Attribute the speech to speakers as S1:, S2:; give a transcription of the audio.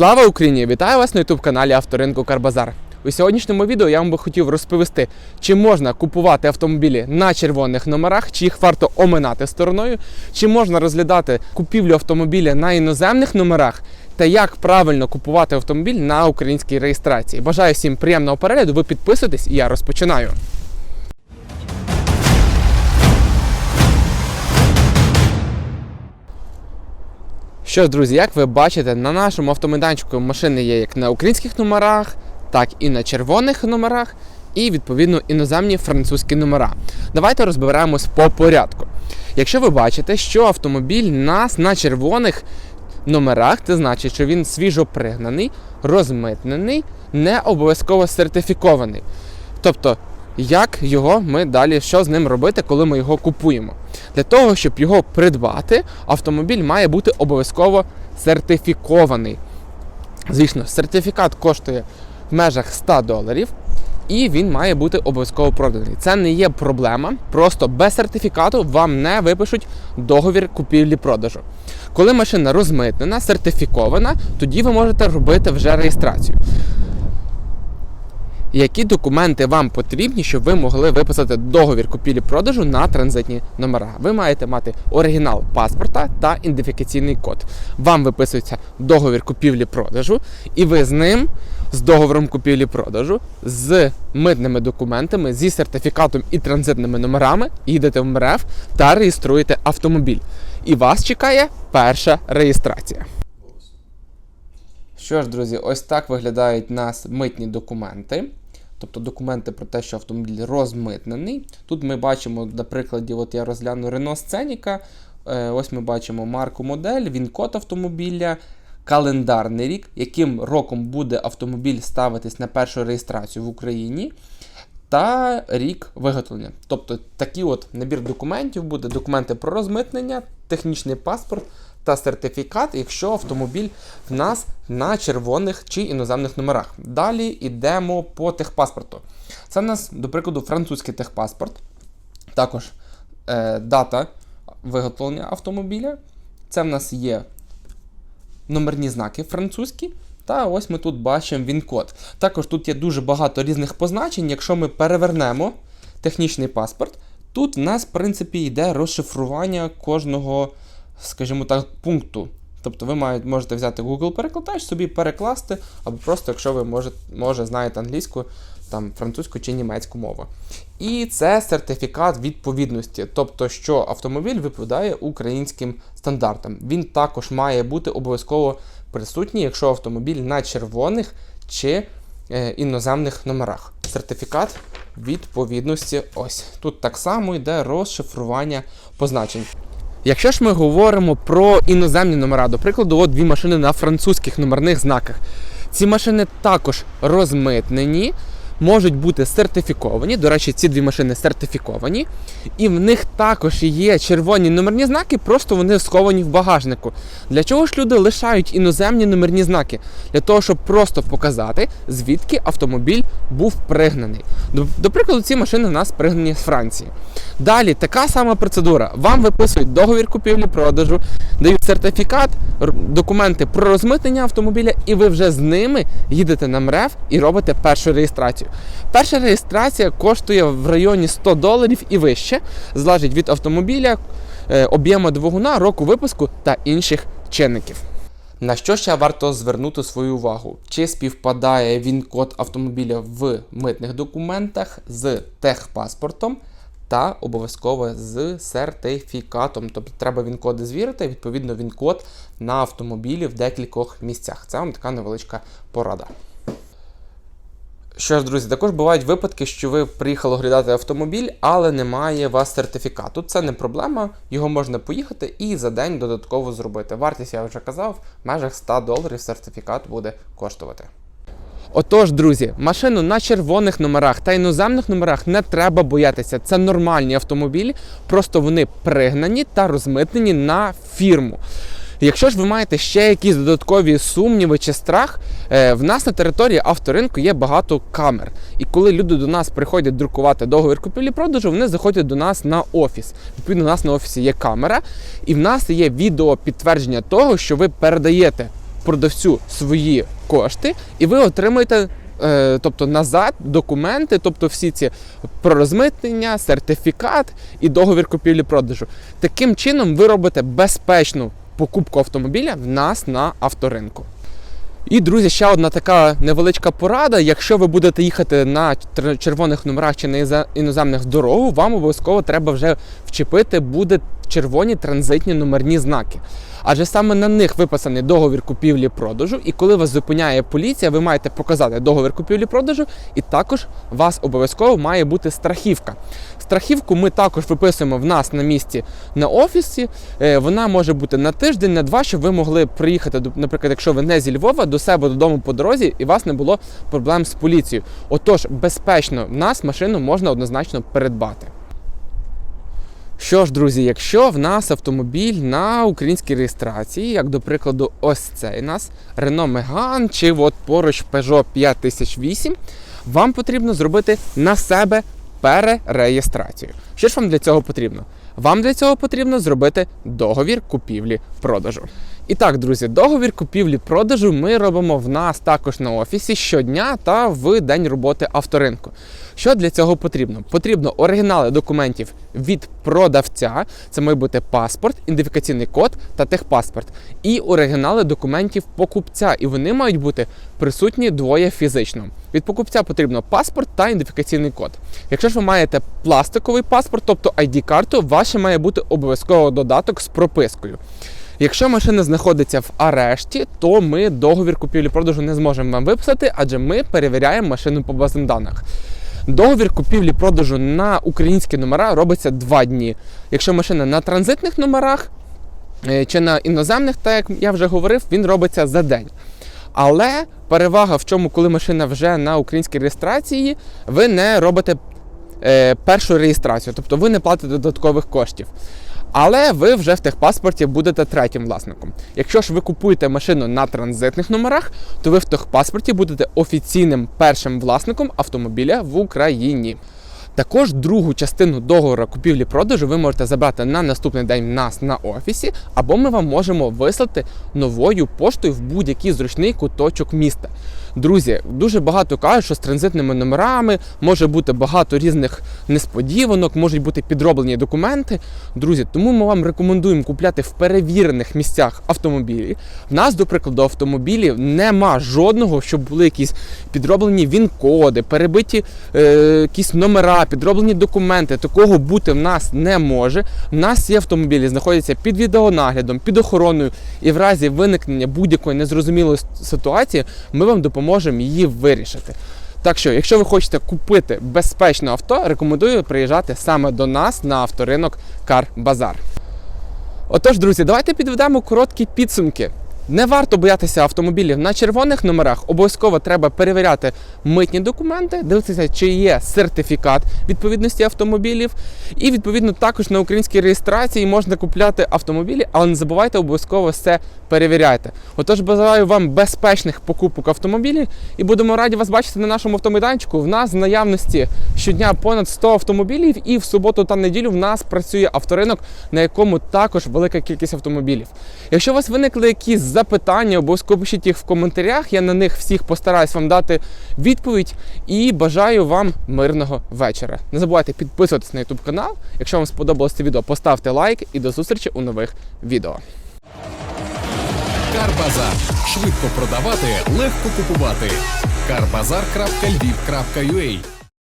S1: Слава Україні! Вітаю вас на youtube каналі Авторинку Карбазар. У сьогоднішньому відео я вам би хотів розповісти, чи можна купувати автомобілі на червоних номерах, чи їх варто оминати стороною, чи можна розглядати купівлю автомобіля на іноземних номерах, та як правильно купувати автомобіль на українській реєстрації. Бажаю всім приємного перегляду. Ви підписуйтесь, і я розпочинаю. Що ж, друзі, як ви бачите, на нашому автомайданчику машини є як на українських номерах, так і на червоних номерах, і відповідно іноземні французькі номера. Давайте розберемось по порядку. Якщо ви бачите, що автомобіль нас на червоних номерах, це значить, що він свіжо пригнаний, розмитнений, не обов'язково сертифікований. Тобто, як його ми далі, що з ним робити, коли ми його купуємо? Для того, щоб його придбати, автомобіль має бути обов'язково сертифікований. Звісно, сертифікат коштує в межах 100 доларів, і він має бути обов'язково проданий. Це не є проблема. Просто без сертифікату вам не випишуть договір купівлі-продажу. Коли машина розмитнена, сертифікована, тоді ви можете робити вже реєстрацію. Які документи вам потрібні, щоб ви могли виписати договір купівлі-продажу на транзитні номера? Ви маєте мати оригінал паспорта та ідентифікаційний код. Вам виписується договір купівлі-продажу, і ви з ним, з договором купівлі-продажу, з митними документами, зі сертифікатом і транзитними номерами їдете в МРЕФ та реєструєте автомобіль. І вас чекає перша реєстрація. Що ж, друзі, ось так виглядають нас митні документи. Тобто документи про те, що автомобіль розмитнений. Тут ми бачимо, на прикладі, от я розгляну Renault. Е, Ось ми бачимо марку модель, він код автомобіля, календарний рік, яким роком буде автомобіль ставитись на першу реєстрацію в Україні. Та рік виготовлення. Тобто такий от набір документів буде: документи про розмитнення, технічний паспорт та сертифікат, якщо автомобіль в нас на червоних чи іноземних номерах. Далі йдемо по техпаспорту. Це в нас, до прикладу, французький техпаспорт. Також е, дата виготовлення автомобіля. Це в нас є номерні знаки французькі. Та ось ми тут бачимо він-код. Також тут є дуже багато різних позначень. Якщо ми перевернемо технічний паспорт, тут в нас, в принципі, йде розшифрування кожного, скажімо так, пункту. Тобто ви можете взяти Google перекладач, собі перекласти, або просто, якщо ви може, може знаєте англійську, там, французьку чи німецьку мову. І це сертифікат відповідності, тобто, що автомобіль відповідає українським стандартам. Він також має бути обов'язково присутній, якщо автомобіль на червоних чи е, іноземних номерах. Сертифікат відповідності. Ось тут так само йде розшифрування позначень. Якщо ж ми говоримо про іноземні номера, до прикладу, от дві машини на французьких номерних знаках. Ці машини також розмитнені, можуть бути сертифіковані. До речі, ці дві машини сертифіковані, і в них також є червоні номерні знаки, просто вони сховані в багажнику. Для чого ж люди лишають іноземні номерні знаки? Для того, щоб просто показати, звідки автомобіль був пригнаний. До, прикладу, ці машини в нас пригнані з Франції. Далі така сама процедура. Вам виписують договір купівлі-продажу, дають сертифікат, документи про розмитнення автомобіля, і ви вже з ними їдете на МРЕФ і робите першу реєстрацію. Перша реєстрація коштує в районі 100 доларів і вище, залежить від автомобіля, е, об'єму двигуна, року випуску та інших чинників. На що ще варто звернути свою увагу? Чи співпадає він код автомобіля в митних документах з техпаспортом та обов'язково з сертифікатом. Тобто треба він коди звірити, відповідно він код на автомобілі в декількох місцях. Це вам така невеличка порада. Що ж, друзі, також бувають випадки, що ви приїхали оглядати автомобіль, але немає у вас сертифікату. Це не проблема, його можна поїхати і за день додатково зробити. Вартість, я вже казав, в межах 100 доларів сертифікат буде коштувати. Отож, друзі, машину на червоних номерах та іноземних номерах не треба боятися. Це нормальні автомобілі, просто вони пригнані та розмитнені на фірму. Якщо ж ви маєте ще якісь додаткові сумніви чи страх, е, в нас на території авторинку є багато камер. І коли люди до нас приходять друкувати договір купівлі-продажу, вони заходять до нас на офіс. Відповідно, у нас на офісі є камера, і в нас є відео підтвердження того, що ви передаєте продавцю свої кошти, і ви отримаєте. е, Тобто назад документи, тобто всі ці про розмитнення, сертифікат і договір купівлі-продажу. Таким чином ви робите безпечну покупку автомобіля в нас на авторинку. І, друзі, ще одна така невеличка порада. Якщо ви будете їхати на червоних номерах чи на іноземних дорогу, вам обов'язково треба вже вчепити буде червоні транзитні номерні знаки. Адже саме на них виписаний договір купівлі-продажу, і коли вас зупиняє поліція, ви маєте показати договір купівлі-продажу, і також у вас обов'язково має бути страхівка. Страхівку ми також виписуємо в нас на місці на офісі. Е, Вона може бути на тиждень, на два, щоб ви могли приїхати, наприклад, якщо ви не зі Львова, до себе додому по дорозі, і у вас не було проблем з поліцією. Отож, безпечно в нас машину можна однозначно передбати. Що ж, друзі, якщо в нас автомобіль на українській реєстрації, як до прикладу, ось цей нас Renault Megane чи от поруч Peugeot 5008, вам потрібно зробити на себе перереєстрацію. Що ж вам для цього потрібно? Вам для цього потрібно зробити договір купівлі-продажу. І так, друзі, договір купівлі-продажу ми робимо в нас також на офісі щодня та в день роботи авторинку. Що для цього потрібно? Потрібно оригінали документів від продавця, це має бути паспорт, ідентифікаційний код та техпаспорт, і оригінали документів покупця, і вони мають бути присутні двоє фізично. Від покупця потрібно паспорт та ідентифікаційний код. Якщо ж ви маєте пластиковий паспорт, тобто ID-карту, ваше має бути обов'язково додаток з пропискою. Якщо машина знаходиться в арешті, то ми договір купівлі-продажу не зможемо вам виписати, адже ми перевіряємо машину по базам даних. Договір купівлі-продажу на українські номера робиться два дні. Якщо машина на транзитних номерах е, чи на іноземних, так як я вже говорив, він робиться за день. Але перевага в чому, коли машина вже на українській реєстрації, ви не робите е, першу реєстрацію, тобто ви не платите додаткових коштів. Але ви вже в техпаспорті будете третім власником. Якщо ж ви купуєте машину на транзитних номерах, то ви в техпаспорті будете офіційним першим власником автомобіля в Україні. Також другу частину договору купівлі-продажу ви можете забрати на наступний день в нас на офісі, або ми вам можемо вислати новою поштою в будь-який зручний куточок міста. Друзі, дуже багато кажуть, що з транзитними номерами може бути багато різних несподіванок, можуть бути підроблені документи. Друзі, тому ми вам рекомендуємо купляти в перевірених місцях автомобілі. В нас, до прикладу, автомобілів нема жодного, щоб були якісь підроблені він-коди, перебиті е, якісь номера, підроблені документи. Такого бути в нас не може. В нас є автомобілі, знаходяться під відеонаглядом, під охороною, і в разі виникнення будь-якої незрозумілої ситуації ми вам допоможемо її вирішити. Так що, якщо ви хочете купити безпечне авто, рекомендую приїжджати саме до нас на авторинок Кар Базар. Отож, друзі, давайте підведемо короткі підсумки. Не варто боятися автомобілів на червоних номерах. Обов'язково треба перевіряти митні документи, дивитися, чи є сертифікат відповідності автомобілів. І відповідно також на українській реєстрації можна купляти автомобілі, але не забувайте обов'язково все перевіряйте. Отож, бажаю вам безпечних покупок автомобілів і будемо раді вас бачити на нашому автомайданчику. В нас в наявності щодня понад 100 автомобілів, і в суботу та неділю в нас працює авторинок, на якому також велика кількість автомобілів. Якщо у вас виникли якісь запитання, обов'язково пишіть їх в коментарях. Я на них всіх постараюсь вам дати відповідь і бажаю вам мирного вечора. Не забувайте підписуватись на YouTube канал. Якщо вам сподобалось це відео, поставте лайк і до зустрічі у нових відео.
S2: Карбазар. Швидко продавати, легко купувати. Карбазар.львів.ua